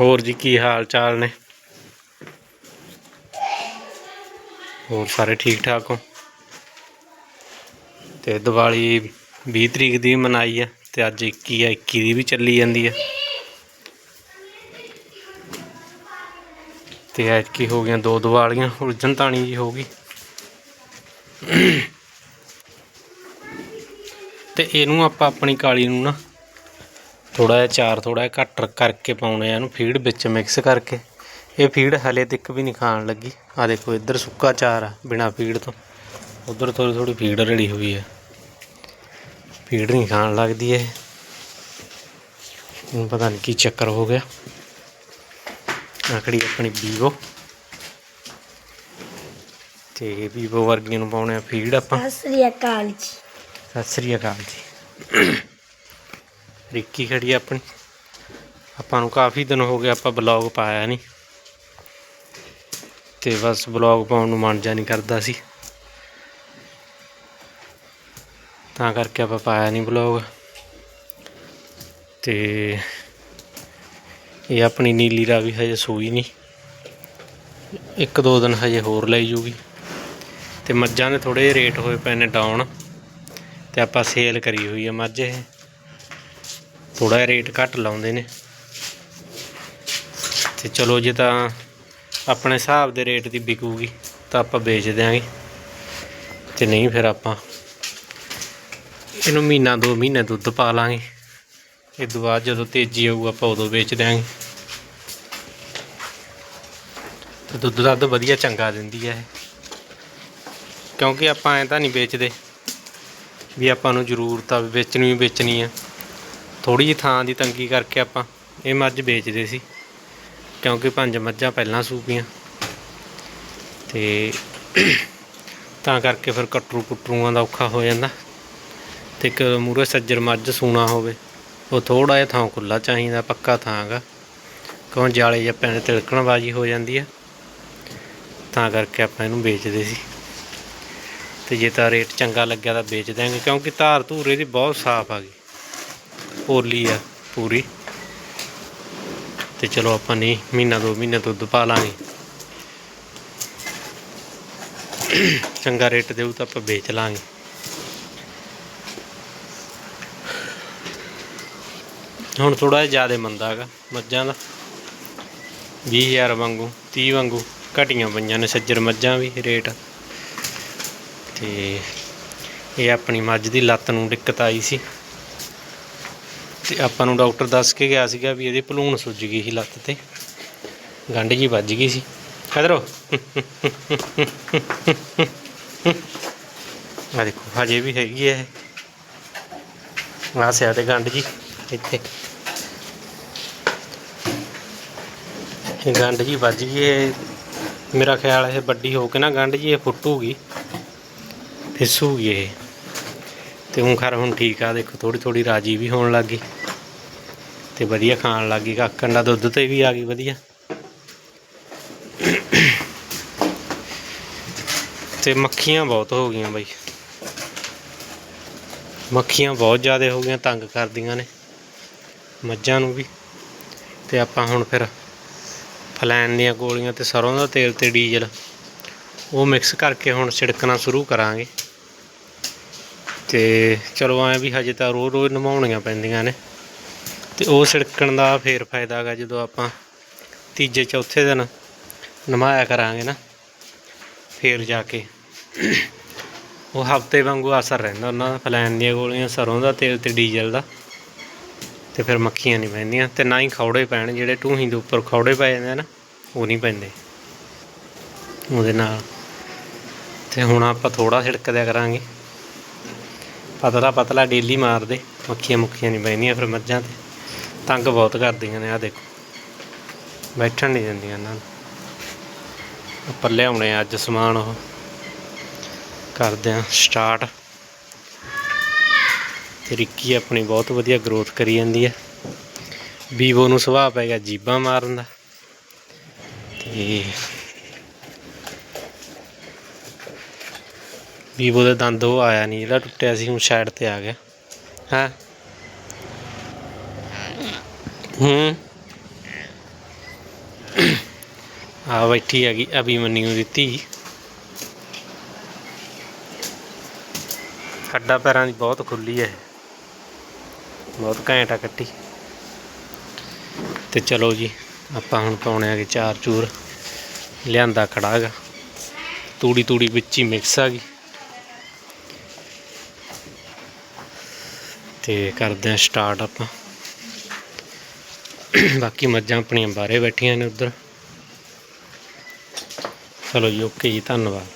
ਹੋਰ ਜੀ ਕੀ ਹਾਲ ਚਾਲ ਨੇ? ਹੋਰ ਸਾਰੇ ਠੀਕ ਠਾਕ ਹੋ? ਤੇ ਦੀਵਾਲੀ 20 ਤਰੀਕ ਦੀ ਮਨਾਈ ਆ ਤੇ ਅੱਜ 21 ਆ 21 ਦੀ ਵੀ ਚੱਲੀ ਜਾਂਦੀ ਆ। ਤੇ ਅੱਜ ਕੀ ਹੋ ਗਈਆਂ ਦੋ ਦੀਵਾਲੀਆਂ, ਉਲਝਣ ਤਾਣੀ ਜੀ ਹੋ ਗਈ। ਤੇ ਇਹਨੂੰ ਆਪਾਂ ਆਪਣੀ ਕਾਲੀ ਨੂੰ ਨਾ ਥੋੜਾ ਜਿਹਾ ਚਾਰ ਥੋੜਾ ਜਿਹਾ ਘੱਟ ਕਰਕੇ ਪਾਉਣੇ ਆ ਇਹਨੂੰ ਫੀਡ ਵਿੱਚ ਮਿਕਸ ਕਰਕੇ। ਇਹ ਫੀਡ ਹਲੇ ਤੱਕ ਵੀ ਨਹੀਂ ਖਾਣ ਲੱਗੀ। ਆ ਦੇਖੋ ਇੱਧਰ ਸੁੱਕਾ ਚਾਰ ਆ ਬਿਨਾ ਫੀਡ ਤੋਂ। ਉਧਰ ਥੋੜੀ ਥੋੜੀ ਫੀਡ ਰੜੀ ਹੋਈ ਹੈ ਫੀਡ ਨਹੀਂ ਖਾਣ ਲੱਗਦੀ ਇਹ। ਇਹਨੂੰ ਪਤਾ ਨਹੀਂ ਕੀ ਚੱਕਰ ਹੋ ਗਿਆ। ਆਖੜੀ ਆਪਣੀ ਵੀਵੋ ਤੇ ਵੀਵੋ ਵਰਗੀਆਂ ਨੂੰ ਪਾਉਣੇ ਆ ਫੀਡ ਆਪਾਂ। ਸਤਿ ਸ੍ਰੀ ਅਕਾਲ ਜੀ। ਸਤਿ ਸ੍ਰੀ ਅਕਾਲ ਜੀ। ਰਿੱਕੀ ਖੜੀ ਆ ਆਪਣੀ। ਆਪਾਂ ਨੂੰ ਕਾਫੀ ਦਿਨ ਹੋ ਗਏ ਆਪਾਂ ਬਲੌਗ ਪਾਇਆ ਨਹੀਂ। ਤੇ ਬਸ ਬਲੌਗ ਪਾਉਣ ਨੂੰ ਮਨ ਜਾ ਨਹੀਂ ਕਰਦਾ ਸੀ। ਤਾਂ ਕਰਕੇ ਆਪਾਂ ਪਾਇਆ ਨਹੀਂ ਬਲੌਗ ਤੇ ਇਹ ਆਪਣੀ ਨੀਲੀ ਰਾਵੀ ਹਜੇ ਸੂਈ ਨਹੀਂ। ਇੱਕ ਦੋ ਦਿਨ ਹਜੇ ਹੋਰ ਲਈ ਜੂਗੀ। ਤੇ ਮੱਝਾਂ ਦੇ ਥੋੜੇ ਰੇਟ ਹੋਏ ਪਏ ਨੇ ਡਾਊਨ ਤੇ ਆਪਾਂ ਸੇਲ ਕਰੀ ਹੋਈ ਹੈ ਮੱਝ ਇਹ। ਥੋੜਾ ਜਿਹਾ ਰੇਟ ਘੱਟ ਲਾਉਂਦੇ ਨੇ। ਤੇ ਚਲੋ ਜੇ ਤਾਂ ਆਪਣੇ ਹਿਸਾਬ ਦੇ ਰੇਟ ਦੀ ਵਿਕੂਗੀ, ਤਾਂ ਆਪਾਂ ਵੇਚ ਦਿਆਂਗੇ। ਤੇ ਨਹੀਂ ਫਿਰ ਆਪਾਂ ਇਹਨੂੰ ਮਹੀਨਾ, ਦੋ ਮਹੀਨੇ ਦੁੱਧ ਪਾ ਲਾਂਗੇ। ਇਹ ਤੋਂ ਬਾਅਦ ਜਦੋਂ ਤੇਜ਼ੀ ਆਊ ਆਪਾਂ ਉਦੋਂ ਵੇਚ ਦਿਆਂਗੇ। ਤੇ ਦੁੱਧ ਦੱਧ ਵਧੀਆ ਚੰਗਾ ਦਿੰਦੀ ਹੈ ਇਹ। ਕਿਉਂਕਿ ਆਪਾਂ ਐਂ ਤਾਂ ਨਹੀਂ ਵੇਚਦੇ, ਵੀ ਆਪਾਂ ਨੂੰ ਜ਼ਰੂਰਤ ਆ ਵੇਚਣੀ ਹੀ ਵੇਚਣੀ ਆ। ਥੋੜੀ ਜਿਹੀ ਥਾਂ ਦੀ ਤੰਗੀ ਕਰਕੇ ਆਪਾਂ ਇਹ ਮੱਝ ਵੇਚਦੇ ਸੀ, ਕਿਉਂਕਿ ਪੰਜ ਮੱਝਾਂ ਪਹਿਲਾਂ ਸੂਪੀਆਂ। ਤੇ ਤਾਂ ਕਰਕੇ ਫਿਰ ਕਟਰੂ ਕੁਟਰੂਆਂ ਦਾ ਔਖਾ ਹੋ ਜਾਂਦਾ। ਤੇ ਇੱਕ ਮੂਰੇ ਸੱਜਰ ਮੱਝ ਸੂਣਾ ਹੋਵੇ, ਉਹ ਥੋੜਾ ਜਿਹਾ ਥਾਂ ਖੁੱਲਾ ਚਾਹੀਦਾ, ਪੱਕਾ ਥਾਂ ਹੈਗਾ। ਕਿਉਂ ਜਾਲੇ ਜਾਂ ਪੈਣ ਤਿਲਕਣ ਬਾਜੀ ਹੋ ਜਾਂਦੀ ਆ। ਤਾਂ ਕਰਕੇ ਆਪਾਂ ਇਹਨੂੰ ਵੇਚਦੇ ਸੀ। ਤੇ ਜੇ ਤਾਂ ਰੇਟ ਚੰਗਾ ਲੱਗਿਆ ਤਾਂ ਵੇਚ ਦਿਆਂਗੇ, ਕਿਉਂਕਿ ਧਾਰ ਧੂਰ ਇਹਦੀ ਬਹੁਤ ਸਾਫ਼ ਆ ਗਈ। ਪੋਲੀ ਆ ਪੂਰੀ। ਤੇ ਚਲੋ ਆਪਾਂ ਨਹੀਂ ਮਹੀਨਾ ਦੋ ਮਹੀਨਾ ਦੁੱਧ ਪਾ ਲਾਂਗੇ। ਚੰਗਾ ਰੇਟ ਦੇਊ ਤਾਂ ਆਪਾਂ ਵੇਚ ਲਾਂਗੇ। ਹੁਣ ਥੋੜਾ ਜਿਹਾ ਜ਼ਿਆਦਾ ਮੰਦਾ ਹੈਗਾ, ਮੱਝਾਂ ਦਾ। 20000 ਵਾਂਗੂ 30 ਵਾਂਗੂ, ਘਟੀਆਂ ਪਈਆਂ ਨੇ, ਸੱਜਰ ਮੱਝਾਂ ਵੀ ਰੇਟ। ਤੇ ਇਹ ਆਪਣੀ ਮੱਝ ਦੀ ਲੱਤ ਨੂੰ ਦਿੱਕਤ ਆਈ ਸੀ। ਤੇ ਆਪਾਂ ਨੂੰ ਡਾਕਟਰ ਦੱਸ ਕੇ ਗਿਆ ਸੀਗਾ ਵੀ ਇਹਦੀ ਭਲੂਣ ਸੁੱਜ ਗਈ ਸੀ ਲੱਤ ਤੇ। ਗੰਢ ਜੀ ਵੱਜ ਗਈ ਸੀ। ਇਧਰੋ ਆ ਦੇਖੋ, ਹਜੇ ਵੀ ਹੈਗੀ ਹੈ ਇਹ। ਆਹ ਸਿਆ ਤੇ ਗੰਢ ਜੀ, ਇੱਥੇ। ਇਹ ਗੰਢ ਜੀ ਵੱਜ ਗਈ ਇਹ ਮੇਰਾ ਖਿਆਲ ਇਹ ਵੱਡੀ ਹੋ ਕੇ ਨਾ ਗੰਢ ਜੀ, ਇਹ ਫੁੱਟੂਗੀ। ਫਿਸੂਗੀ ਇਹ। ਤੇ ਹੁਣ ਖਰ ਹੁਣ ਠੀਕ ਆ, ਦੇਖੋ ਥੋੜੀ ਥੋੜੀ ਰਾਜੀ ਵੀ ਹੋਣ ਲੱਗ ਗਈ। ਤੇ ਵਧੀਆ ਖਾਣ ਲੱਗ ਗਈ, ਕਾਕਣ ਦਾ ਦੁੱਧ ਤੇ ਵੀ ਆ ਗਈ ਵਧੀਆ। ਤੇ ਮੱਖੀਆਂ ਬਹੁਤ ਹੋ ਗਈਆਂ ਬਾਈ। ਮੱਖੀਆਂ ਬਹੁਤ ਜ਼ਿਆਦਾ ਹੋ ਗਈਆਂ, ਤੰਗ ਕਰਦੀਆਂ ਨੇ। ਮੱਝਾਂ ਨੂੰ ਵੀ। ਤੇ ਆਪਾਂ ਹੁਣ ਫਿਰ ਫਲੈਨ ਦੀਆਂ ਗੋਲੀਆਂ ਤੇ ਸਰੋਂ ਦਾ ਤੇਲ ਤੇ ਡੀਜ਼ਲ, ਉਹ ਮਿਕਸ ਕਰਕੇ ਹੁਣ ਛਿੜਕਣਾ ਸ਼ੁਰੂ ਕਰਾਂਗੇ। ਤੇ ਚਲੋ ਐ ਵੀ ਹਜੇ ਤਾਂ ਰੋਜ਼ ਰੋਜ਼ ਨਮਾਉਣੀਆਂ ਪੈਂਦੀਆਂ ਨੇ। ਤੇ ਉਹ ਛਿੜਕਣ ਦਾ ਫੇਰ ਫਾਇਦਾ ਹੈਗਾ ਜਦੋਂ ਆਪਾਂ ਤੀਜੇ, ਚੌਥੇ ਦਿਨ ਨਮਾਇਆ ਕਰਾਂਗੇ ਨਾ, ਫੇਰ ਜਾ ਕੇ ਉਹ ਹਫ਼ਤੇ ਵਾਂਗੂ ਅਸਰ ਰਹਿੰਦਾ ਉਹਨਾਂ ਦਾ, ਫਲੈਨ ਦੀਆਂ ਗੋਲੀਆਂ, ਸਰੋਂ ਦਾ ਤੇਲ ਤੇ ਡੀਜ਼ਲ ਦਾ। ਤੇ ਫਿਰ ਮੱਖੀਆਂ ਨਹੀਂ ਪੈਂਦੀਆਂ, ਤੇ ਨਾ ਹੀ ਖੌੜੇ ਪੈਣ, ਜਿਹੜੇ ਟੂਹੀ ਦੇ ਉੱਪਰ ਖੌੜੇ ਪੈ ਜਾਂਦੇ ਨਾ, ਉਹ ਨਹੀਂ ਪੈਂਦੇ। ਉਹਦੇ ਨਾਲ ਤੇ ਹੁਣ ਆਪਾਂ ਥੋੜਾ ਛਿੜਕ ਦਿਆ ਕਰਾਂਗੇ। ਪਤਲਾ ਪਤਲਾ ਡੇਲੀ ਮਾਰਦੇ, ਮੱਖੀਆਂ ਮੁੱਖੀਆਂ ਨਹੀਂ ਪੈਂਦੀਆਂ ਫਿਰ ਮੱਝਾਂ ਤੇ। ਤੰਗ ਬਹੁਤ ਕਰਦੀਆਂ ਨੇ ਆ ਦੇਖੋ। ਬੈਠਣ ਨਹੀਂ ਦਿੰਦੀਆਂ ਇਹਨਾਂ ਨੂੰ। ਉੱਪਰ ਲਿਆਉਣੇ ਅੱਜ ਸਮਾਨ ਉਹ। ਕਰਦੇ ਆ ਸਟਾਰਟ ਤੇ ਰਿੱਕੀ ਆਪਣੀ ਬਹੁਤ ਵਧੀਆ ਗਰੋਥ ਕਰੀ ਜਾਂਦੀ ਹੈ ਵੀਵੋ ਨੂੰ ਸੁਭਾਅ ਪੈ ਗਿਆ ਜੀਬਾਂ ਮਾਰਨ ਦਾ। ਤੇ ਵੀਵੋ ਦਾ ਦੰਦ ਉਹ ਆਇਆ ਨਹੀਂ, ਜਿਹੜਾ ਟੁੱਟਿਆ ਸੀ, ਹੁਣ ਸਾਈਡ ਤੇ ਆ ਗਿਆ। ਹਾਂ? ਹੂੰ। ਆ ਬੈਠੀ ਹੈਗੀ ਅਭਿਮਨਿਊ ਦਿੱਤੀ ਧੀ। ਹੱਡਾਂ ਪੈਰਾਂ ਦੀ ਬਹੁਤ ਖੁੱਲੀ ਹੈ। ਬਹੁਤ ਘੈਂਟ ਆ ਕੱਟੀ। ਤੇ ਚਲੋ ਜੀ, ਆਪਾਂ ਹੁਣ ਪਾਉਣੇ ਆਗੇ ਚਾਰ ਚੂਰ। ਲਿਆਂਦਾ ਖੜਾ ਹੈਗਾ ਤੂੜੀ ਤੂੜੀ ਵਿੱਚ ਹੀ ਮਿਕਸ ਆ ਗਈ। ਤੇ ਕਰਦੇ ਆ ਸਟਾਰਟ ਆਪਾਂ। ਬਾਕੀ ਮੱਝਾਂ ਆਪਣੀਆਂ ਬਾਹਰੇ ਬੈਠੀਆਂ ਨੇ ਉੱਧਰ। ਚਲੋ ਜੀ ਓਕੇ ਜੀ, ਧੰਨਵਾਦ।